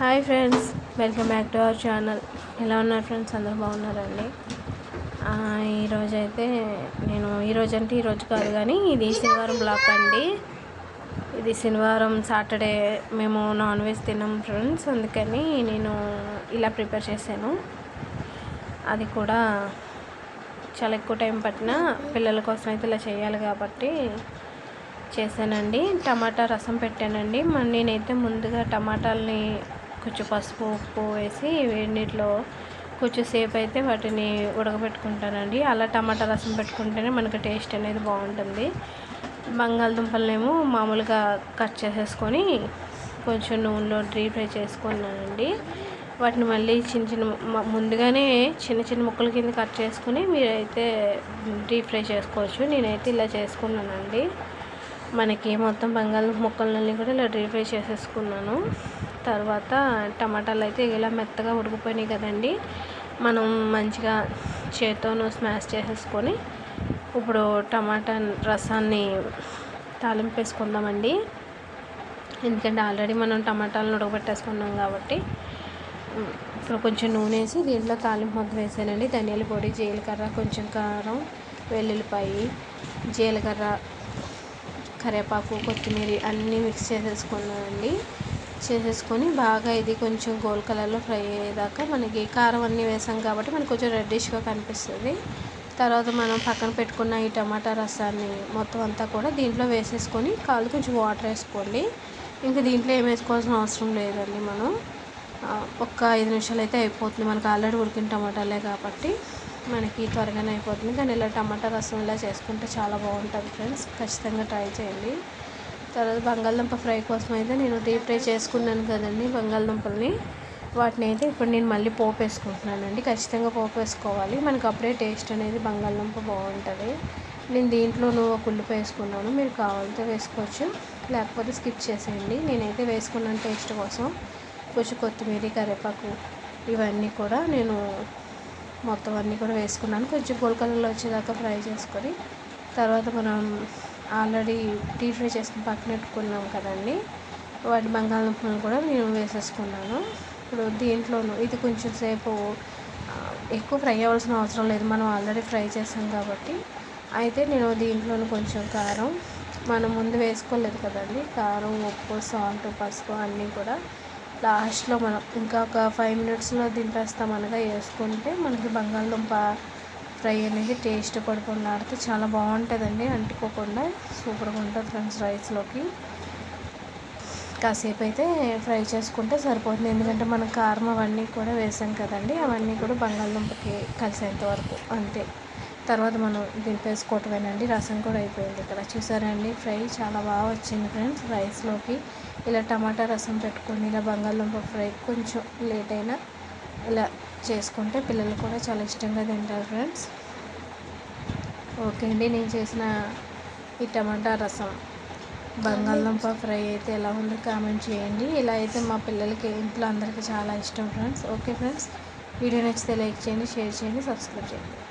Hi friends welcome back to our channel. ఎలా ఉన్నారు friends? అందరూ బాగున్నారండి? ఈరోజు అయితే నేను ఈరోజు అంటే ఈరోజు కాదు కానీ ఇది శనివారం బ్లాక్ అండి. ఇది శనివారం సాటర్డే. మేము నాన్ వెజ్ తిన్నాం ఫ్రెండ్స్ అందుకని నేను ఇలా ప్రిపేర్ చేశాను. అది కూడా చాలా ఎక్కువ టైం పట్టిన పిల్లల కోసం అయితే ఇలా చేయాలి కాబట్టి చేశానండి. టమాటా రసం పెట్టానండి. నేనైతే ముందుగా టమాటాలని కొంచెం పసుపు ఉప్పు వేసి వేడి నీటిలో కొంచెం సేపు అయితే వాటిని ఉడకబెట్టుకుంటానండి. అలా టమాటా రసం పెట్టుకుంటేనే మనకు టేస్ట్ అనేది బాగుంటుంది. బంగాళదుంపలనేమో మామూలుగా కట్ చేసేసుకొని కొంచెం నూనెలో డ్రీ ఫ్రై చేసుకున్నానండి. వాటిని మళ్ళీ చిన్న చిన్న ముందుగానే చిన్న చిన్న ముక్కల కింద కట్ చేసుకుని మీరైతే డీప్ ఫ్రై చేసుకోవచ్చు. నేనైతే ఇలా చేసుకున్నానండి. మనకి మొత్తం బంగాళదుంప ముక్కలన్నీ కూడా ఇలా డీప్ ఫ్రై చేసేసుకున్నాను. తర్వాత టమాటాలు అయితే ఇలా మెత్తగా ఉడికిపోయినాయి కదండి. మనం మంచిగా చేత్తోనూ స్మాష్ చేసేసుకొని ఇప్పుడు టమాటా రసాన్ని తాలింపు వేసుకుందామండి ఎందుకంటే ఆల్రెడీ మనం టమాటాలను ఉడకబెట్టేసుకున్నాం కాబట్టి ఇప్పుడు కొంచెం నూనె వేసి దీంట్లో తాలింపు మొత్తం వేసానండి. ధనియాల పొడి జీలకర్ర కొంచెం కారం వెల్లుల్లిపాయి జీలకర్ర కరివేపాకు కొత్తిమీర అన్నీ మిక్స్ చేసేసుకున్నానండి. చేసేసుకొని బాగా ఇది కొంచెం గోల్డ్ కలర్లో ఫ్రై అయ్యేదాకా మనకి కారం అన్నీ వేసాం కాబట్టి మనకు కొంచెం రెడ్డిష్గా కనిపిస్తుంది. తర్వాత మనం పక్కన పెట్టుకున్న ఈ టమాటా రసాన్ని మొత్తం అంతా కూడా దీంట్లో వేసేసుకొని కాళ్ళు కొంచెం వాటర్ వేసుకోండి. ఇంకా దీంట్లో ఏం వేసుకోవాల్సిన అవసరం లేదండి మనం. ఒక్క ఐదు నిమిషాలు అయితే అయిపోతుంది. మనకు ఆల్రెడీ ఉడికిన టమాటాలే కాబట్టి మనకి త్వరగానే అయిపోతుంది. కానీ ఇలా టమాటా రసం ఇలా చేసుకుంటే చాలా బాగుంటుంది ఫ్రెండ్స్. ఖచ్చితంగా ట్రై చేయండి. తర్వాత బంగాళదుంప ఫ్రై కోసం అయితే నేను డీప్ ఫ్రై చేసుకున్నాను కదండి బంగాళదుంపల్ని. వాటిని అయితే ఇప్పుడు నేను మళ్ళీ పోపు వేసుకుంటున్నానండి. ఖచ్చితంగా పోపు వేసుకోవాలి. మనకు అప్పుడే టేస్ట్ అనేది బంగాళదుంప బాగుంటుంది. నేను దీంట్లోనూ ఒక ఉల్లిపాయ వేసుకున్నాను. మీరు కావాలితే వేసుకోవచ్చు. లేకపోతే స్కిప్ చేసేయండి. నేనైతే వేసుకున్నాను టేస్ట్ కోసం. కొంచెం కొత్తిమీర కరివేపాకు ఇవన్నీ కూడా నేను మొత్తం అన్నీ కూడా వేసుకున్నాను. కొంచెం గోల్డ్ కలర్లో వచ్చేదాకా ఫ్రై చేసుకొని తర్వాత మనం ఆల్రెడీ డీప్ ఫ్రై చేసుకుని పక్కన పెట్టుకున్నాం కదండి. వాటి బంగాళదుంపలను కూడా నేను వేసేసుకున్నాను. ఇప్పుడు దీంట్లోనూ ఇది కొంచెం సేపు ఎక్కువ ఫ్రై అవ్వాల్సిన అవసరం లేదు. మనం ఆల్రెడీ ఫ్రై చేసాం కాబట్టి. అయితే నేను దీంట్లోనూ కొంచెం కారం మనం ముందు వేసుకోలేదు కదండి. కారం ఉప్పు సాల్ట్ పసుపు అన్నీ కూడా లాస్ట్లో మనం ఇంకా ఒక ఫైవ్ మినిట్స్లో దింపేస్తాం అనగా వేసుకుంటే మనకి బంగాళదుంప ఫ్రై అనేది టేస్ట్ పడుకున్నాడితే చాలా బాగుంటుందండి అంటుకోకుండా. సూపర్గా ఉంటుంది ఫ్రెండ్స్ రైస్లోకి. కాసేపు అయితే ఫ్రై చేసుకుంటే సరిపోతుంది. ఎందుకంటే మనం కారం అవన్నీ కూడా వేసాం కదండి అవన్నీ కూడా బంగాళదుంపకి కలిసేంత వరకు అంతే. తర్వాత మనం దింపేసుకోవటమేనండి రసం కూడా అయిపోయింది ఇక్కడ. చూసారండి ఫ్రై చాలా బాగా వచ్చింది ఫ్రెండ్స్ రైస్లోకి. ఇలా టమాటా రసం పెట్టుకొని ఇలా బంగాళదుంప ఫ్రై కొంచెం లేట్ అయినా ఇలా చేసుకుంటే పిల్లలు కూడా చాలా ఇష్టంగా తింటారు ఫ్రెండ్స్. ఓకే అండి నేను చేసిన ఈ టమాటా రసం. బంగాళదుంప ఫ్రై అయితే ఎలా ఉందో కామెంట్ చేయండి. ఇలా అయితే మా పిల్లలకి ఇంట్లో అందరికీ చాలా ఇష్టం ఫ్రెండ్స్. ఓకే ఫ్రెండ్స్ వీడియో నచ్చితే లైక్ చేయండి షేర్ చేయండి సబ్స్క్రైబ్ చేయండి.